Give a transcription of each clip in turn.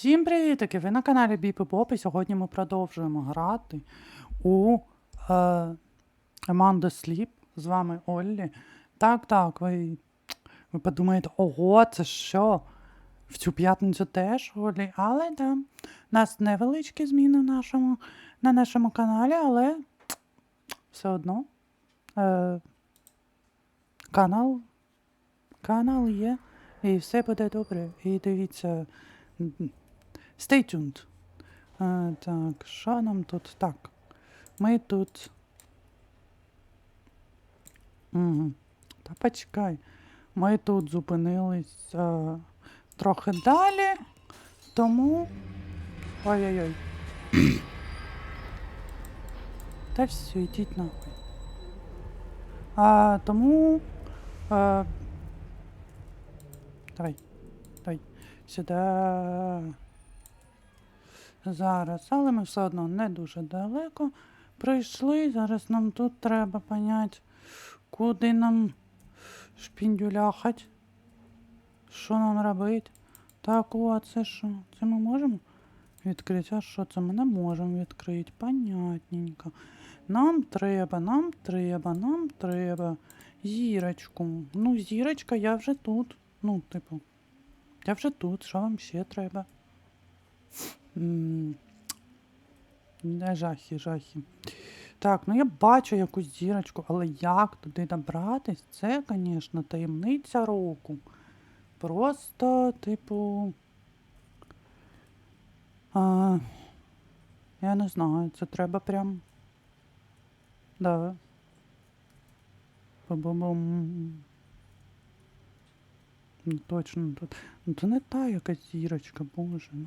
Всім привітики! Ви на каналі Біпи Поп, і сьогодні ми продовжуємо грати у е, Amanda Sleep. З вами Оллі. Так, так, ви, ви подумаєте, ого, це що? В цю п'ятницю теж Оллі. Але да, у нас невеличкі зміни в нашому, на нашому каналі, але все одно е, канал, канал є, і все буде добре. І дивіться. Stay tuned. А, так, що нам тут? Так. Ми тут. Угу. Та почекай. Ми тут зупинились а, трохи далі, тому. Ой-ой-ой. Та все, йдіть нахуй. А, тому. А, давай. Давай. Сюди. Зараз, але ми все одно не дуже далеко прийшли. Зараз нам тут треба поняти, куди нам шпіндюляхать. Що нам робити? Так, о, це що? Це ми можемо відкрити? А що це ми не можемо відкрити? Понятненько. Нам треба, нам треба, нам треба. Зірочку. Ну, зірочка, я вже тут. Ну, типу, я вже тут. Що вам ще треба? Не жахи, жахи. Так, ну я бачу якусь зірочку, але як туди добратись? Це, звісно, таємниця року. Просто, типу. А, я не знаю, це треба прям. Да. Бу-бу-бум. Ну, точно тут. Ну, це не та якась зірочка, боже. Ну.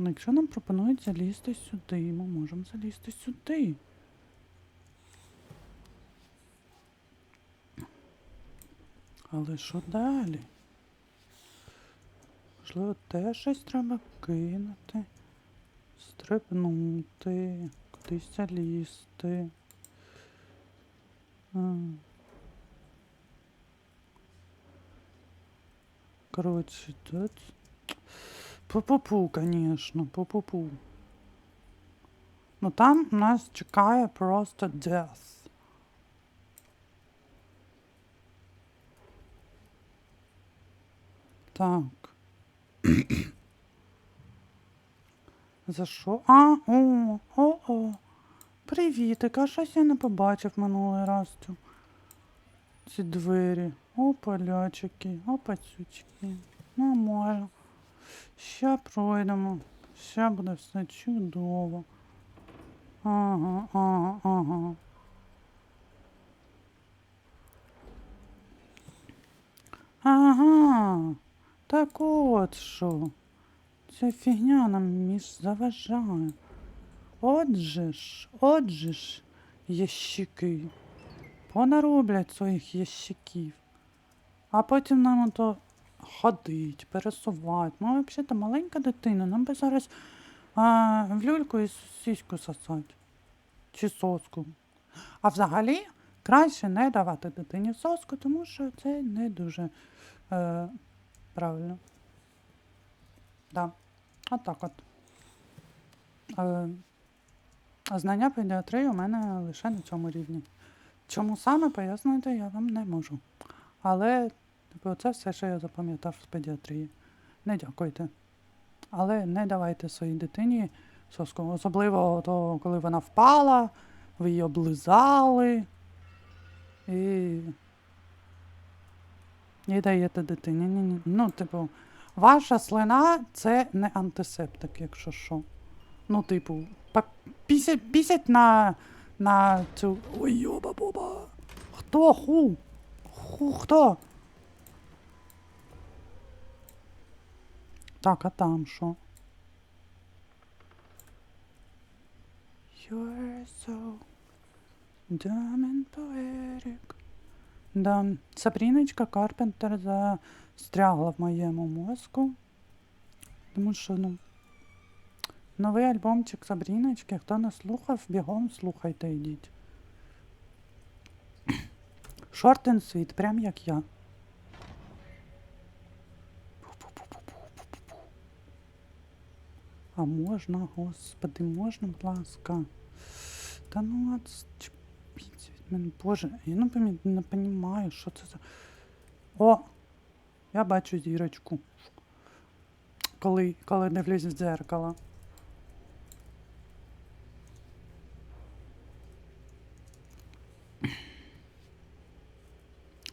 Ну, якщо нам пропонують залізти сюди, ми можемо залізти сюди. Але що далі? Можливо, теж щось треба кинути, стрибнути, кудись залізти. Коротше, тут. Пу-пу-пу, конечно, пу-пу-пу. Ну там нас чекає просто death. Так. За що? А, о, о, о. Привітик, а щось я не побачив минулий раз цю. Ці двері. О, полячики, о, пацючки. Нормально. Ща пройдемо. Ща буде все чудово. Ага, ага, ага. Ага. Так от що. Ця фігня нам між заважає. Отже ж, отже ж, ящики. Понароблять своїх ящиків. А потім нам ото ходить, пересувати. Ми взагалі маленька дитина, нам би зараз а, в люльку і сіську сосать. Чи соску. А взагалі краще не давати дитині соску, тому що це не дуже е, правильно. Да. Отак от. Е, знання педіатрії у мене лише на цьому рівні. Чому саме пояснити я вам не можу. Але Типу, це все, що я запам'ятав з педіатрії. Не дякуйте. Але не давайте своїй дитині соску. Особливо то, коли вона впала, ви її облизали і. І даєте дитині. Ні, ні. Ну, типу, ваша слина це не антисептик, якщо що. Ну, типу, пісять, пісять на, на цю. Ой, йоба боба. Хто? Ху? Ху, хто? Так, а там що? You're so dumb and poetic. Да, Сабріночка Карпентер застрягла в моєму мозку. Тому що, ну. Новий альбомчик Сабріночки, хто не слухав, бігом слухайте йдіть. Short and sweet, прям як я. А можна, господи, можна, будь ласка. Та ну отчепіться від мене. Боже, я не, розумію, що це за. О! Я бачу зірочку. Коли, коли дивлюсь в дзеркало.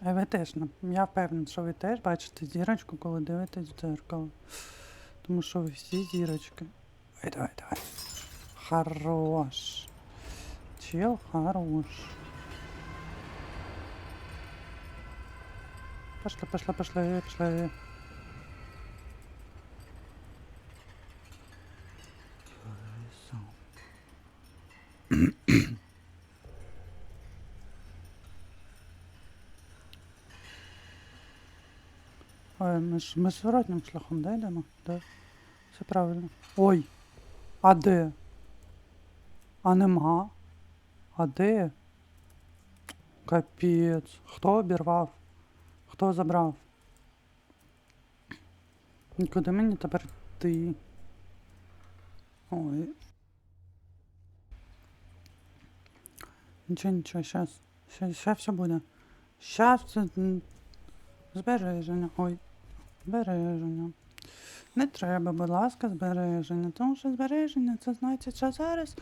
А ви теж, я впевнена, що ви теж бачите зірочку, коли дивитесь в дзеркало. Тому що ви всі зірочки. Ой, давай, давай. Хорош. Чел хорош. Пошли, пошли, пошли, пошли. Хорошо. Ой, ми ж ми зворотнім шляхом, да, йдемо? Да. Все правильно. Ой. А де? А нема. А де? Капець. Хто обірвав? Хто забрав? Куди мені тепер йти? Ой. Нічого, нічого, щас. Щас, все буде. Щас все. Збереження. Ой. Збереження. Не треба, будь ласка, збереження. Тому що збереження це значить, що зараз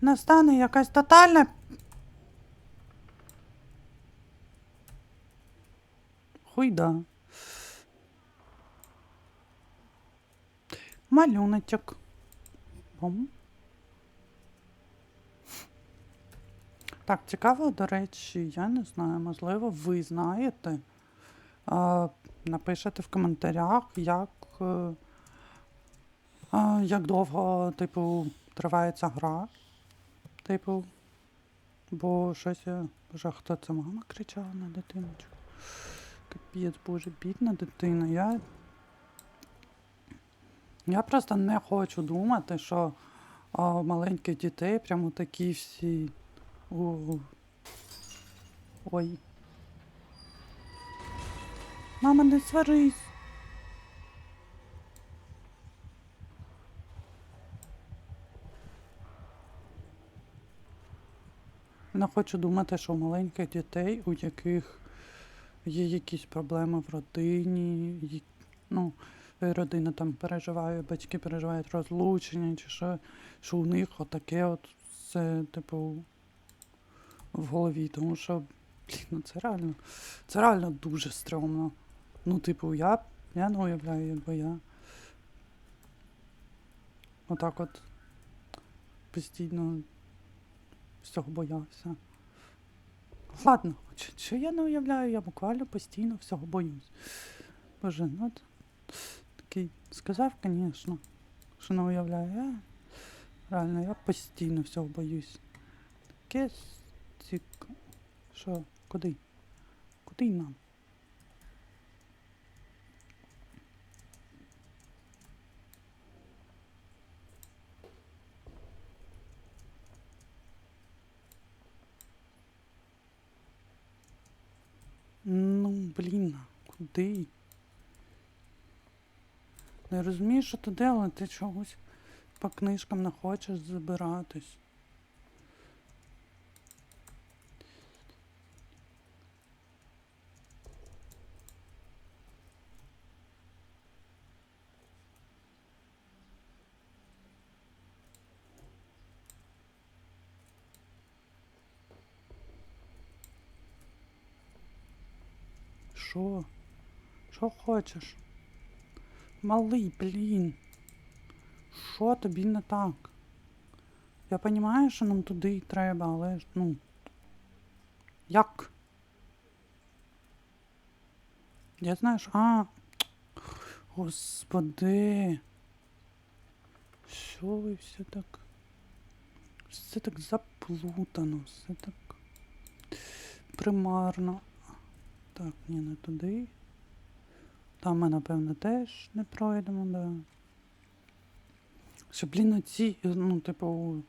настане якась тотальна. Хуйда. Малюночок. Бом. Так, цікаво, до речі, я не знаю, можливо, ви знаєте. Напишете в коментарях, як, е, як довго, типу, триває ця гра. Типу, бо щось я. Боже, хто це мама кричала на дитиночку? Капець, боже, бідна дитина. Я. Я просто не хочу думати, що у маленьких дітей прямо такі всі. У... Ой. Мама, не сварись. Не хочу думати, що у маленьких дітей, у яких є якісь проблеми в родині, ну, е, родина там переживає, батьки переживають розлучення, чи що, що у них отаке от все, типу, в голові. Тому що, блін, ну це реально, це реально дуже стрьомно. Ну, типу, я, я не уявляю, якби я. Отак от постійно всього боявся. Ладно, чи, чи я не уявляю, я буквально постійно всього боюсь. Боже, ну от такий сказав, звісно, що не уявляю. Я реально, я постійно всього боюсь. Таке цік... Що, куди? Куди нам? Ну, блін, куди? Не розумію, що туди, але ти чогось по книжкам не хочеш забиратись. Що? Що хочеш? Малий, блін. Що тобі не так? Я розумію, що нам туди треба, але ну. Як? Я знаю, що. А. Господи. Що ви все так. Все так заплутано, все так примарно. Так, ні, не туди. Там ми, напевно, теж не пройдемо, да. Що, блін, оці, ну, типу,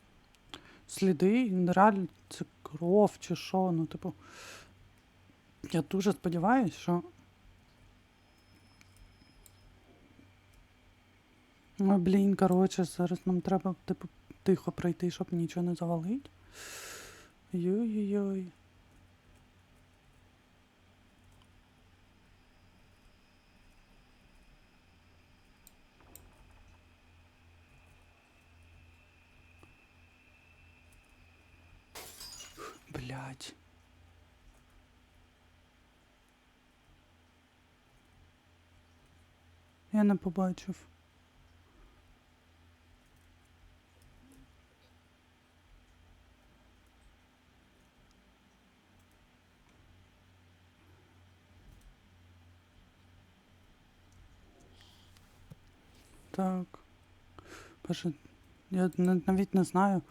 сліди, реально це кров чи що, ну, типу. Я дуже сподіваюся, що. Ой, блін, коротше, зараз нам треба, типу, тихо пройти, щоб нічого не завалить. Йой-йой-йой. Блять. Я не побачив. Так. Боже, я на- навіть не знаю,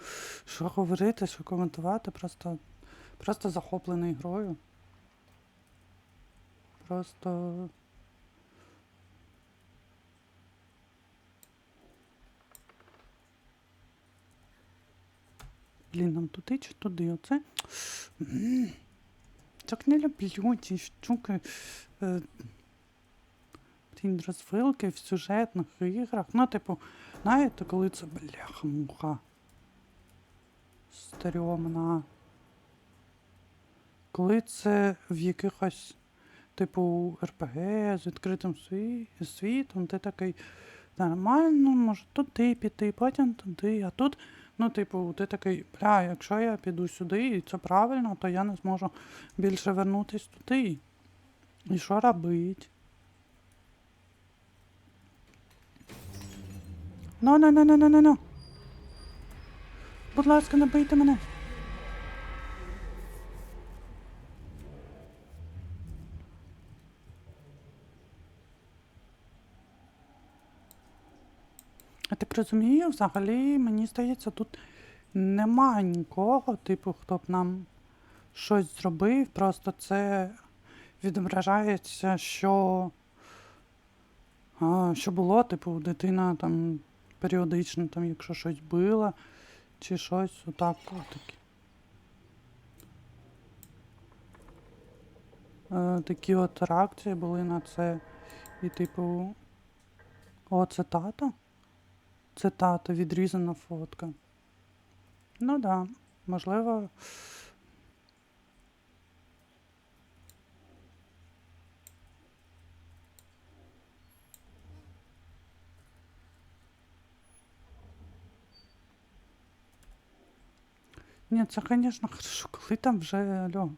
що говорити, що коментувати. Просто, просто захоплений грою. Просто. Блін, нам туди чи туди? Оце. Так не люблю ці штуки. Е, Блін, розвилки в сюжетних іграх. Ну, типу, знаєте, коли це бляха-муха. Стрьомна. Коли це в якихось, типу, РПГ з відкритим світом, ти такий нормально, може туди піти, потім туди, а тут, ну, типу, ти такий, бля, якщо я піду сюди і це правильно, то я не зможу більше вернутись туди. І що робить? Ну, ну, ну, ну, ну, ну, ну. Будь ласка, не бийте мене. А так розумію, взагалі, мені здається, тут немає нікого, типу, хто б нам щось зробив. Просто це відображається, що, а, що було, типу, дитина там періодично, там, якщо щось била, чи щось отак. Отакі. Е, такі от реакції були на це. І, типу, о, це тато? Це тато, відрізана фотка. Ну да, можливо. Ні, це, звісно, хорошо, коли там вже, алло.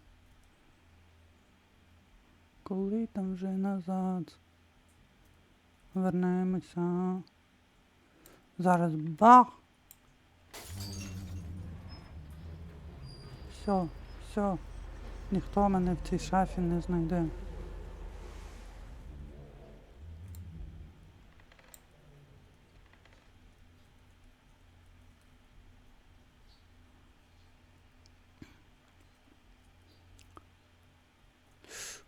Коли там вже назад. Вернемося. Зараз бах. Все, все. Ніхто мене в цій шафі не знайде.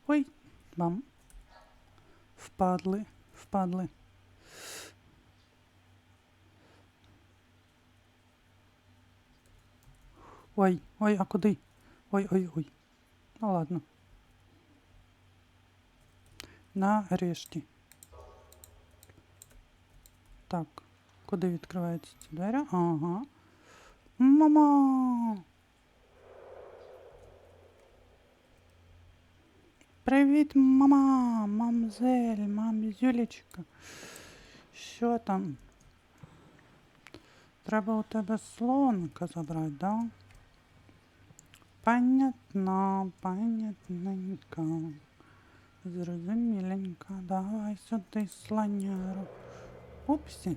Ой, бам. Впадли, впадли. Ой, ой, а куди? Ой, ой, ой. Ну ладно. Нарешті. Так, куди відкриваються ці двері? Ага. Мама! Привіт, мама! Мамзель, мамзюлечка. Що там? Треба у тебе слоника забрати, да? Понятно, понятненько. Зрозуміленько. Давай сюди слоняру. Упсі.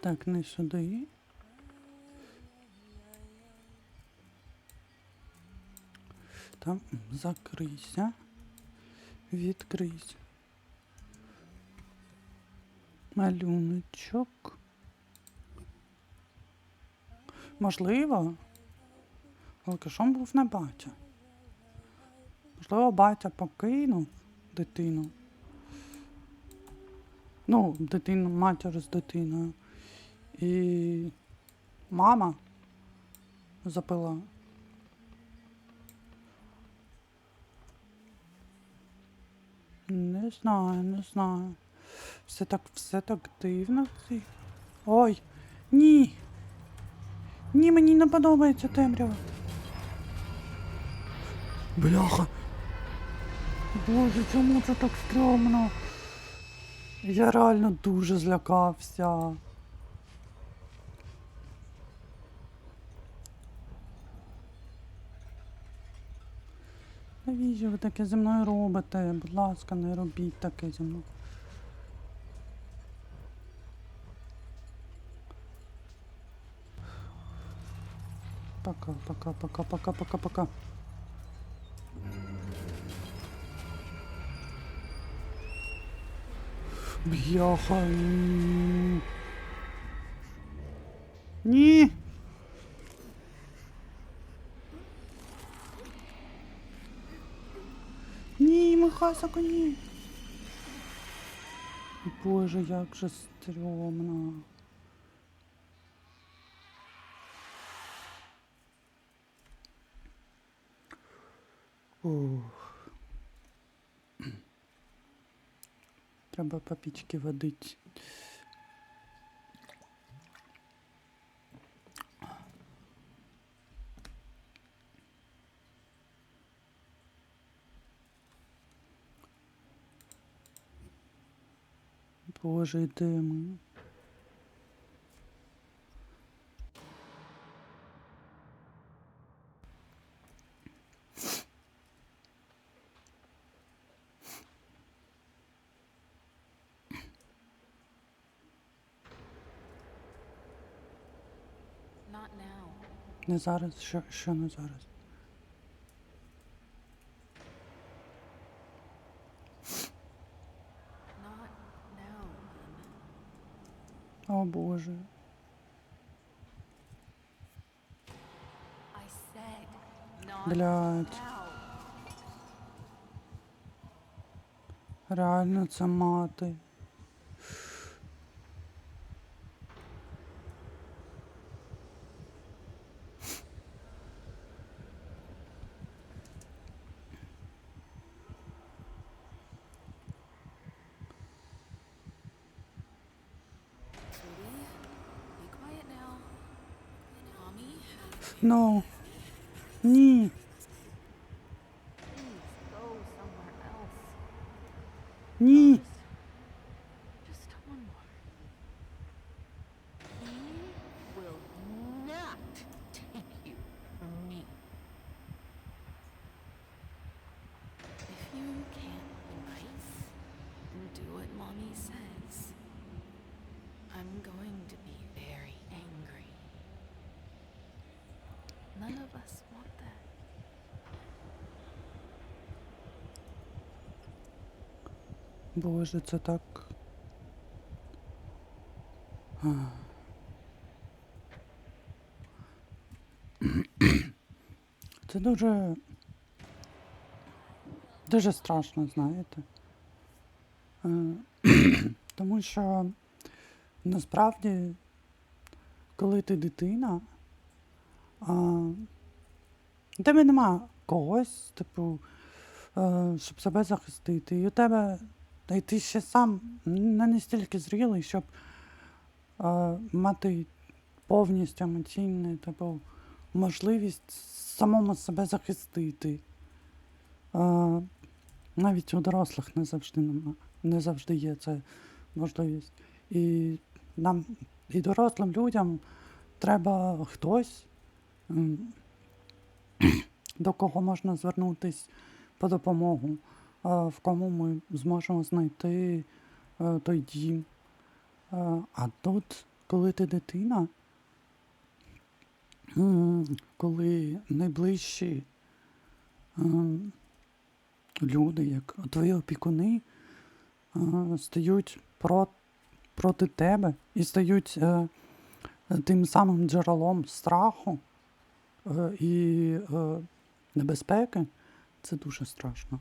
Так, не сюди. Там закрийся. Відкрийся. Малюночок. Можливо, Алкашом був не батя. Можливо, батя покинув дитину Ну, дитина, матір з дитиною. І мама запила. Не знаю, не знаю. Все так, все так дивно. Ой, ні. Ні, мені не подобається темрява. Бляха. Боже, чому це так стрьомно? Я реально дуже злякався. Навіщо ви таке зі мною робите? Будь ласка, не робіть таке зі мною. Пока, пока, пока, пока, пока, пока. Бляха. Ні. Ні, коні. Боже, як же стрьомно. Ух. Треба папічки водить. Боже, де ми? Не зараз, що, що не зараз? О Боже. Блядь. Реально це мати. Ну. Ні. Ні. Боже, це так. А. Це дуже. Дуже страшно, знаєте. Тому що насправді, коли ти дитина, у тебе нема когось, типу, е, щоб себе захистити. І у тебе, та й ти ще сам не настільки зрілий, щоб е, мати повністю емоційну типу, можливість самому себе захистити. Е, навіть у дорослих не завжди нема, не завжди є це можливість. І нам, і дорослим людям треба хтось, до кого можна звернутися по допомогу, в кому ми зможемо знайти е, той дім. Е, А тут, коли ти дитина, коли найближчі люди, як твої опікуни, е, стають про, проти тебе і стають е, тим самим джерелом страху е, і е, небезпеки, це дуже страшно.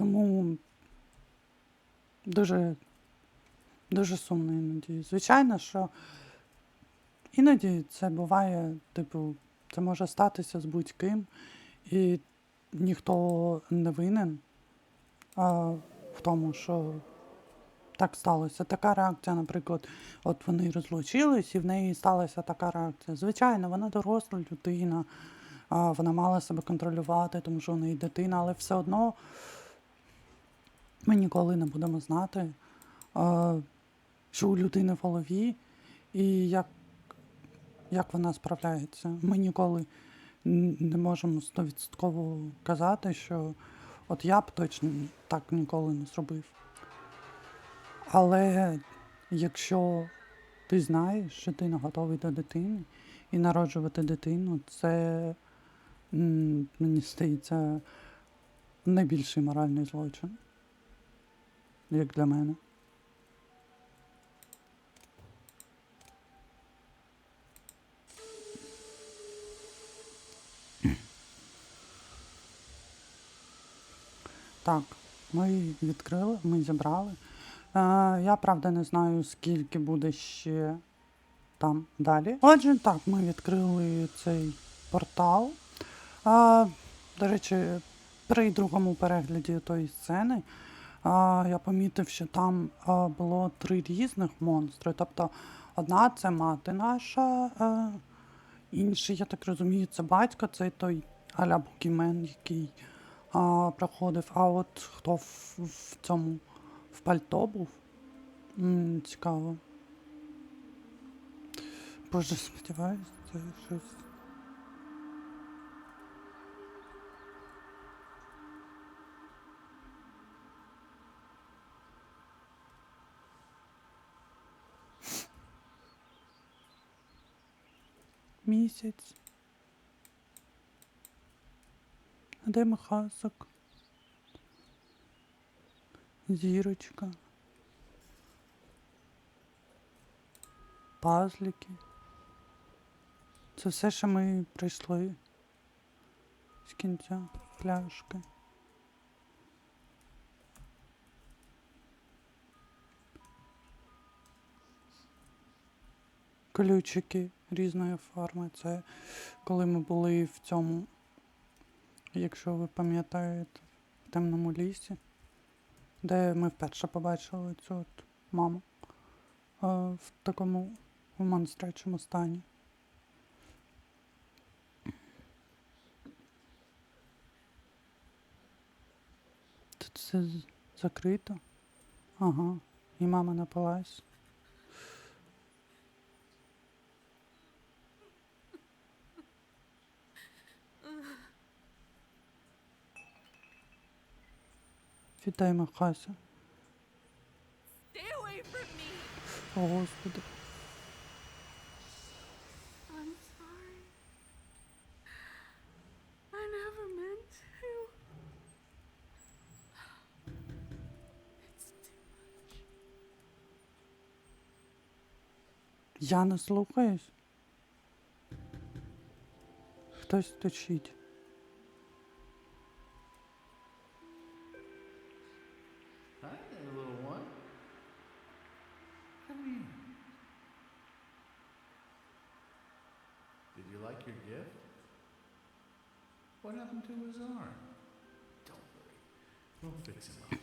Тому дуже, дуже сумно іноді. Звичайно, що іноді це буває, типу, це може статися з будь-ким, і ніхто не винен а, в тому, що так сталося. Така реакція, наприклад, от вони розлучились, і в неї сталася така реакція. Звичайно, вона доросла людина, вона мала себе контролювати, тому що в неї дитина, але все одно ми ніколи не будемо знати, що у людини в голові і як, як вона справляється. Ми ніколи не можемо стовідсотково казати, що от я б точно так ніколи не зробив. Але якщо ти знаєш, що ти не готовий до дитини і народжувати дитину, це мені здається найбільший моральний злочин, як для мене. Так, ми відкрили, ми зібрали. Е, я правда не знаю, скільки буде ще там далі. Отже, так, ми відкрили цей портал. А, до речі, при другому перегляді тої сцени я помітив, що там було три різних монстри. Тобто, одна це мати наша, інший, я так розумію, це батько, це той аля Букімен, який проходив. А от хто в, в цьому в пальто був? Цікаво. Боже, сподіваюсь, це щось. Місяць. А де Михасок? Зірочка. Пазлики. Це все, що ми пройшли з кінця пляшки. Ключики різної форми. Це коли ми були в цьому, якщо ви пам'ятаєте, в темному лісі, де ми вперше побачили цю от маму е, в такому монстрячому стані. Тут все закрито. Ага. І мама напилась. Віддай Махасю. О, Господи. Я не слухаюсь. Хтось стучить. We'll fix him up.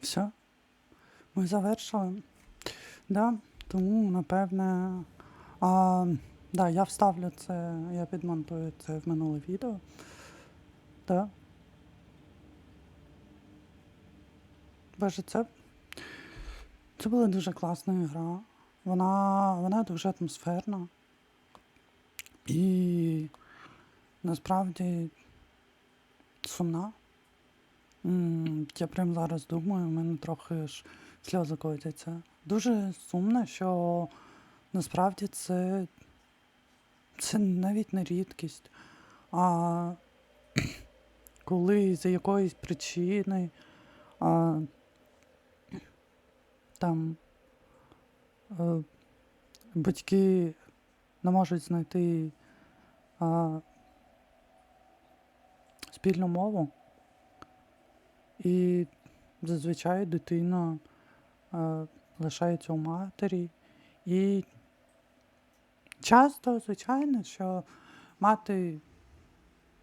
Все. Ми завершили. Да, тому, напевне. А, да, я вставлю це, я підмонтую це в минуле відео. Да. Боже, це, це була дуже класна гра. Вона, вона дуже атмосферна. І насправді сумна. Я прям зараз думаю, у мене трохи ж сльози котяться. Дуже сумно, що насправді це, це навіть не рідкість. А коли за якоїсь причини а, там е, батьки не можуть знайти а, спільну мову. І зазвичай дитина а, лишається у матері. І часто, звичайно, що мати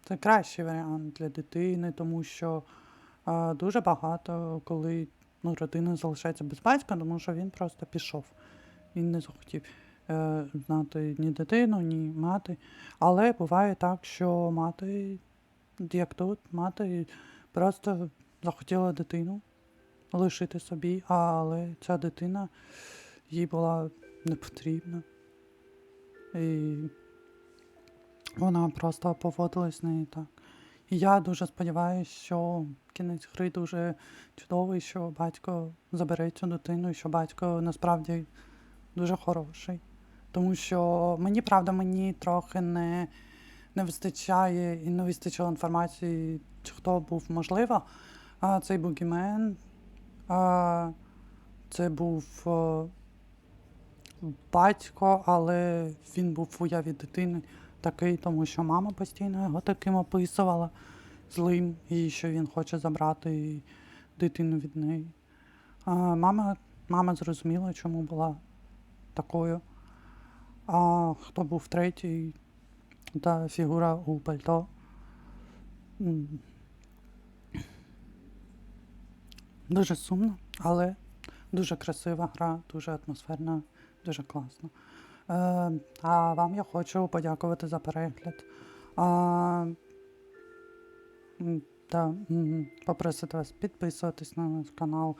це кращий варіант для дитини, тому що а, дуже багато, коли ну, родина залишається без батька, тому що він просто пішов. Він не захотів е, знати ні дитину, ні мати. Але буває так, що мати, як тут, мати просто захотіла дитину лишити собі, але ця дитина їй була не потрібна. І вона просто поводилась з нею так. І я дуже сподіваюся, що кінець гри дуже чудовий, що батько забере цю дитину, і що батько насправді дуже хороший. Тому що мені, правда, мені трохи не, не вистачає і не вистачило інформації, чи хто був можливо. А цей бугімен, а, це був а, батько, але він був в уяві дитини такий, тому що мама постійно його таким описувала злим, і що він хоче забрати дитину від неї. А, мама, мама зрозуміла, чому була такою. А хто був третій, та фігура у пальто. Дуже сумно, але дуже красива гра, дуже атмосферна, дуже класно. Е, а вам я хочу подякувати за перегляд. А, та, попросити вас підписуватись на наш канал,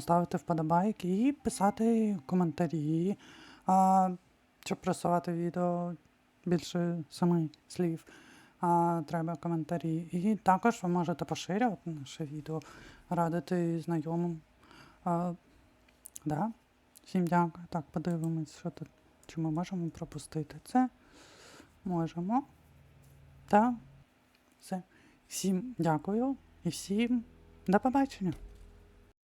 ставити вподобайки і писати коментарі, а, щоб просувати відео більше семи слів. А, треба коментарі. І також ви можете поширювати наше відео, радити знайомим. А, да. Всім дякую. Так, подивимось, що тут. Чи ми можемо пропустити це? Можемо. Так. Все. Всім дякую і всім до побачення.